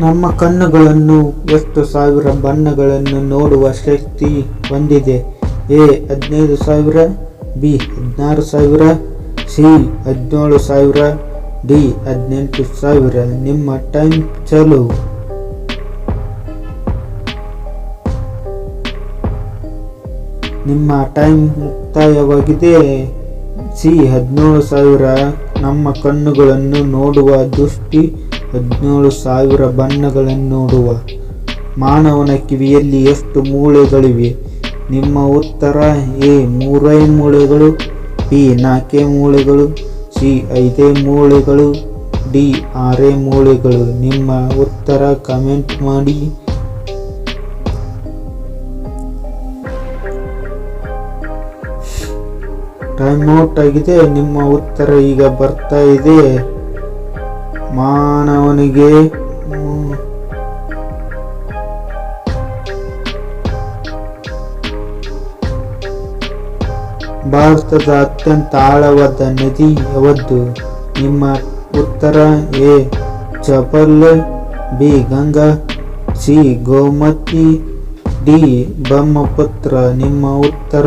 ನಮ್ಮ ಕಣ್ಣುಗಳನ್ನು ಎಷ್ಟು ಸಾವಿರ ಬಣ್ಣಗಳನ್ನು ನೋಡುವ ಶಕ್ತಿ ಹೊಂದಿದೆ? ಎ, ಹದಿನೈದು ಸಾವಿರ, ಬಿ, ಹದಿನಾರು ಸಾವಿರ, ಸಿ, ಹದಿನೇಳು ಸಾವಿರ, ಡಿ, ಹದಿನೆಂಟು ಸಾವಿರ. ನಿಮ್ಮ ಟೈಮ್ ಚಲು. ನಿಮ್ಮ ಟೈಮ್ ಮುಕ್ತಾಯವಾಗಿದೆ. ಸಿ, ಹದಿನೇಳು ಸಾವಿರ. ನಮ್ಮ ಕಣ್ಣುಗಳನ್ನು ನೋಡುವ ದೃಷ್ಟಿ ಹದಿನೇಳು ಸಾವಿರ ಬಣ್ಣಗಳನ್ನು ನೋಡುವ ಮಾನವನ ಕಿವಿಯಲ್ಲಿ ಎಷ್ಟು ಮೂಳೆಗಳಿವೆ? ನಿಮ್ಮ ಉತ್ತರ, ಎ, ಮೂರೈ ಮೂಳೆಗಳು, ಬಿ, ನಾಲ್ಕೇ ಮೂಳೆಗಳು, ಸಿ, ಐದೇ ಮೂಳೆಗಳು, ಡಿ, ಆರೇ ಮೂಳೆಗಳು. ನಿಮ್ಮ ಉತ್ತರ ಕಮೆಂಟ್ ಮಾಡಿ. ಟೈಮ್ ಔಟ್ ಆಗಿದೆ. ನಿಮ್ಮ ಉತ್ತರ ಈಗ ಬರ್ತಾ ಇದೆ. ಮಾನವನಿಗೆ. ಭಾರತದ ಅತ್ಯಂತ ಆಳವಾದ ನದಿ ಯಾವದ್ದು? ನಿಮ್ಮ ಉತ್ತರ A Chambal B, Ganga, C, Gomti, D, Brahmaputra. ನಿಮ್ಮ ಉತ್ತರ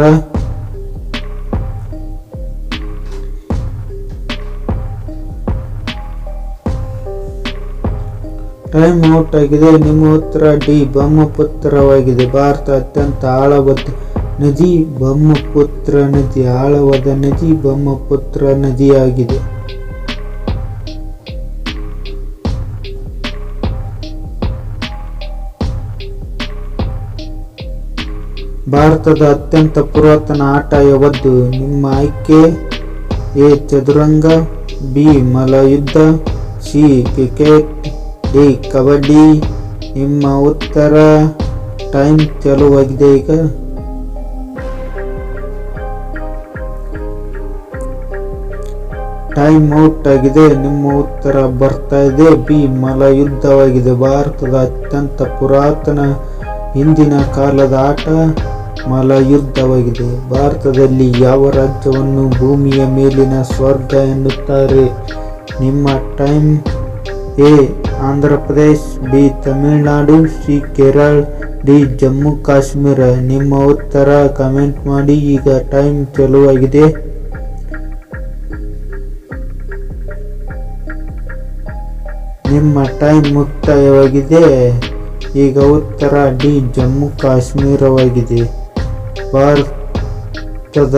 ಟೈಮ್ ಔಟ್ ಆಗಿದೆ. ನಿಮ್ಮ ಉತ್ತರ ಡಿ ಬ್ರಹ್ಮಪುತ್ರವಾಗಿದೆ. ಭಾರತ ಅತ್ಯಂತ ಆಳವಾದ ನದಿ ಬ್ರಹ್ಮಪುತ್ರ ನದಿ. ಆಳವಾದ ನದಿ ಬ್ರಹ್ಮಪುತ್ರ ನದಿಯಾಗಿದೆ. ಭಾರತದ ಅತ್ಯಂತ ಪುರಾತನ ಆಟ ಯಾವದ್ದು ನಿಮ್ಮ ಆಯ್ಕೆ ಎ. ಚದುರಂಗ, ಬಿ. ಮಲಯುದ್ಧ, ಸಿ. ಕ್ರಿಕೆಟ್ ಡಿ ಕಬಡ್ಡಿ ನಿಮ್ಮ ಉತ್ತರ ಟೈಮ್ ಚಾಲುವಾಗಿದೆ ಈಗ. ಟೈಮ್ ಔಟ್ ಆಗಿದೆ, ನಿಮ್ಮ ಉತ್ತರ ಬರ್ತಾ ಇದೆ. ಬಿ ಮಲಯುದ್ಧವಾಗಿದೆ ಭಾರತದ ಅತ್ಯಂತ ಪುರಾತನ ಹಿಂದಿನ ಕಾಲದ ಆಟ ಮಲಯುದ್ಧವಾಗಿದೆ ಭಾರತದಲ್ಲಿ ಯಾವ ರಾಜ್ಯವನ್ನು ಭೂಮಿಯ ಮೇಲಿನ ಸ್ವರ್ಗ ಎನ್ನುತ್ತಾರೆ? ನಿಮ್ಮ time A Andhra Pradesh, B Tamil Nadu, C Kerala, D Jammu Kashmir. ನಿಮ್ಮ ಉತ್ತರ ಕಮೆಂಟ್ ಮಾಡಿ, ಈಗ ಟೈಮ್ ಚಾಲುವಾಗಿದೆ ನಿಮ್ಮ ಟೈಮ್ ಮುಕ್ತಾಯವಾಗಿದೆ. ಈಗ ಉತ್ತರ, ಡಿ ಜಮ್ಮು ಕಾಶ್ಮೀರವಾಗಿದೆ. ಭಾರತದ